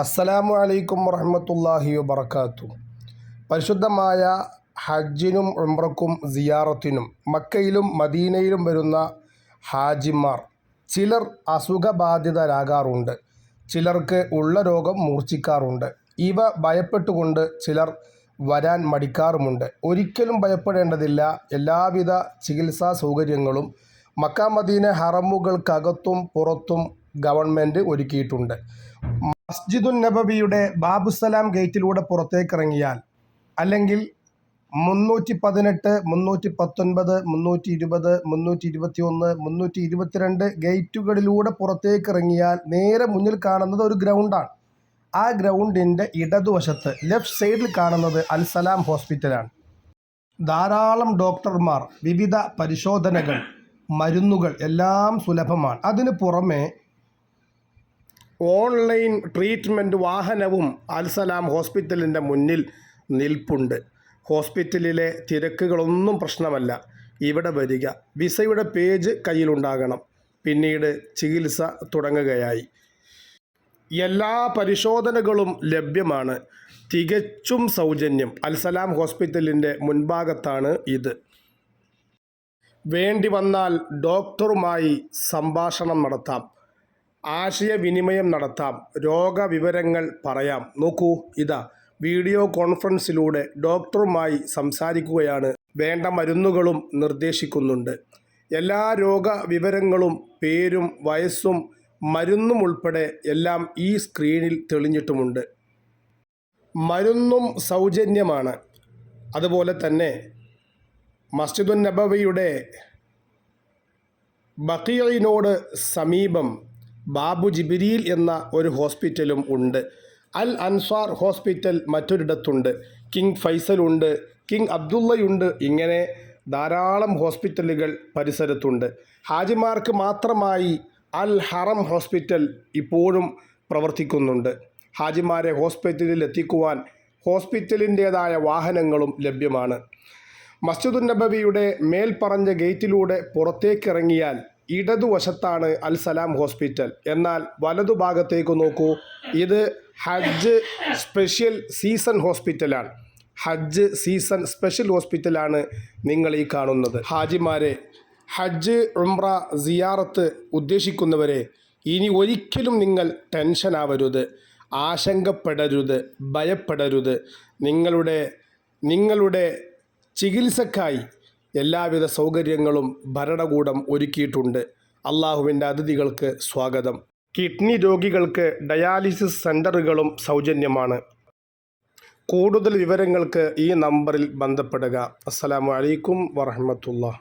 അസ്സലാമു അലൈക്കും വറഹമത്തല്ലാഹി വബർക്കാത്തു പരിശുദ്ധമായ ഹജ്ജിനും ഉംറക്കും സിയാറത്തിനും മക്കയിലും മദീനയിലും വരുന്ന ഹാജിമാർ ചിലർ അസുഖബാധിതരാകാറുണ്ട് ചിലർക്ക് ഉള്ള രോഗം മൂർച്ഛിക്കാറുണ്ട്. ഇവ ഭയപ്പെട്ടുകൊണ്ട് ചിലർ വരാൻ മടിക്കാറുമുണ്ട്. ഒരിക്കലും ഭയപ്പെടേണ്ടതില്ല. എല്ലാവിധ ചികിത്സാ സൗകര്യങ്ങളും മക്ക മദീന ഹറമുകൾക്കകത്തും പുറത്തും ഗവൺമെന്റ് ഒരുക്കിയിട്ടുണ്ട്. മസ്ജിദുൻ നബവിയുടെ ബാബുസലാം ഗേറ്റിലൂടെ പുറത്തേക്കിറങ്ങിയാൽ അല്ലെങ്കിൽ മുന്നൂറ്റി പതിനെട്ട് മുന്നൂറ്റി പത്തൊൻപത് മുന്നൂറ്റി ഇരുപത് മുന്നൂറ്റി ഇരുപത്തി ഒന്ന് മുന്നൂറ്റി ഇരുപത്തിരണ്ട് ഗേറ്റുകളിലൂടെ പുറത്തേക്കിറങ്ങിയാൽ നേരെ മുന്നിൽ കാണുന്നത് ഒരു ഗ്രൗണ്ടാണ്. ആ ഗ്രൗണ്ടിന്റെ ഇടതുവശത്ത് ലെഫ്റ്റ് സൈഡിൽ കാണുന്നത് അൽസലാം ഹോസ്പിറ്റലാണ്. ധാരാളം ഡോക്ടർമാർ വിവിധ പരിശോധനകൾ മരുന്നുകൾ എല്ലാം സുലഭമാണ്. അതിന് പുറമെ ഓൺലൈൻ ട്രീറ്റ്മെന്റ് വാഹനവും അൽസലാം ഹോസ്പിറ്റലിന്റെ മുന്നിൽ നിൽപ്പുണ്ട്. ഹോസ്പിറ്റലിലെ തിരക്കുകളൊന്നും പ്രശ്നമല്ല. ഇവിടെ വരിക. വിസയുടെ പേജ് കയ്യിലുണ്ടാകണം. പിന്നീട് ചികിത്സ തുടങ്ങുകയായി. എല്ലാ പരിശോധനകളും ലഭ്യമാണ്. തികച്ചും സൗജന്യം. അൽസലാം ഹോസ്പിറ്റലിന്റെ മുൻഭാഗത്താണ് ഇത്. വേണ്ടി വന്നാൽ ഡോക്ടറുമായി സംഭാഷണം നടത്താം. ആശയവിനിമയം നടത്താം. രോഗവിവരങ്ങൾ പറയാം. നോക്കൂ ഇതാ വീഡിയോ കോൺഫറൻസിലൂടെ ഡോക്ടറുമായി സംസാരിക്കുകയാണ്. വേണ്ട മരുന്നുകളും നിർദ്ദേശിക്കുന്നുണ്ട്. എല്ലാ രോഗവിവരങ്ങളും പേരും വയസ്സും മരുന്നും ഉൾപ്പെടെ എല്ലാം ഈ സ്ക്രീനിൽ തെളിഞ്ഞിട്ടുമുണ്ട്. മരുന്നും സൗജന്യമാണ്. അതുപോലെ തന്നെ മസ്ജിദുൻ നബവിയുടെ ബക്കീറിനോട് സമീപം ബാബു ജിബിരിയിൽ എന്ന ഒരു ഹോസ്പിറ്റലും ഉണ്ട്. അൽ അൻസാർ ഹോസ്പിറ്റൽ മറ്റൊരിടത്തുണ്ട്. കിങ് ഫൈസലുണ്ട് കിങ് അബ്ദുള്ളയുണ്ട്. ഇങ്ങനെ ധാരാളം ഹോസ്പിറ്റലുകൾ പരിസരത്തുണ്ട്. ഹാജിമാർക്ക് മാത്രമായി അൽ ഹറം ഹോസ്പിറ്റൽ ഇപ്പോഴും പ്രവർത്തിക്കുന്നുണ്ട്. ഹാജിമാരെ ഹോസ്പിറ്റലിൽ എത്തിക്കുവാൻ ഹോസ്പിറ്റലിന്റേതായ വാഹനങ്ങളും ലഭ്യമാണ്. മസ്ജിദുൻ നബവിയുടെ മേൽപ്പറഞ്ഞ ഗേറ്റിലൂടെ പുറത്തേക്കിറങ്ങിയാൽ ഇടതുവശത്താണ് അൽ സലാം ഹോസ്പിറ്റൽ. എന്നാൽ വലതുഭാഗത്തേക്ക് നോക്കൂ. ഇത് ഹജ്ജ് സ്പെഷ്യൽ സീസൺ ഹോസ്പിറ്റലാണ്. ഹജ്ജ് സീസൺ സ്പെഷ്യൽ ഹോസ്പിറ്റലാണ് നിങ്ങൾ ഈ കാണുന്നത്. ഹാജിമാരെ ഹജ്ജ് ഉംറ സിയാറത്ത് ഉദ്ദേശിക്കുന്നവരെ ഇനി ഒരിക്കലും നിങ്ങൾ ടെൻഷൻ ആവരുത് ആശങ്കപ്പെടരുത്. ഭയപ്പെടരുത്. നിങ്ങളുടെ നിങ്ങളുടെ ചികിത്സക്കായി എല്ലാവിധ സൗകര്യങ്ങളും ഭരണകൂടം ഒരുക്കിയിട്ടുണ്ട്. അള്ളാഹുവിന്റെ അതിഥികൾക്ക് സ്വാഗതം. കിഡ്നി രോഗികൾക്ക് ഡയാലിസിസ് സെന്ററുകളും സൗജന്യമാണ്. കൂടുതൽ വിവരങ്ങൾക്ക് ഈ നമ്പറിൽ ബന്ധപ്പെടുക. അസ്സലാമു അലൈക്കും വറഹമത്തുള്ള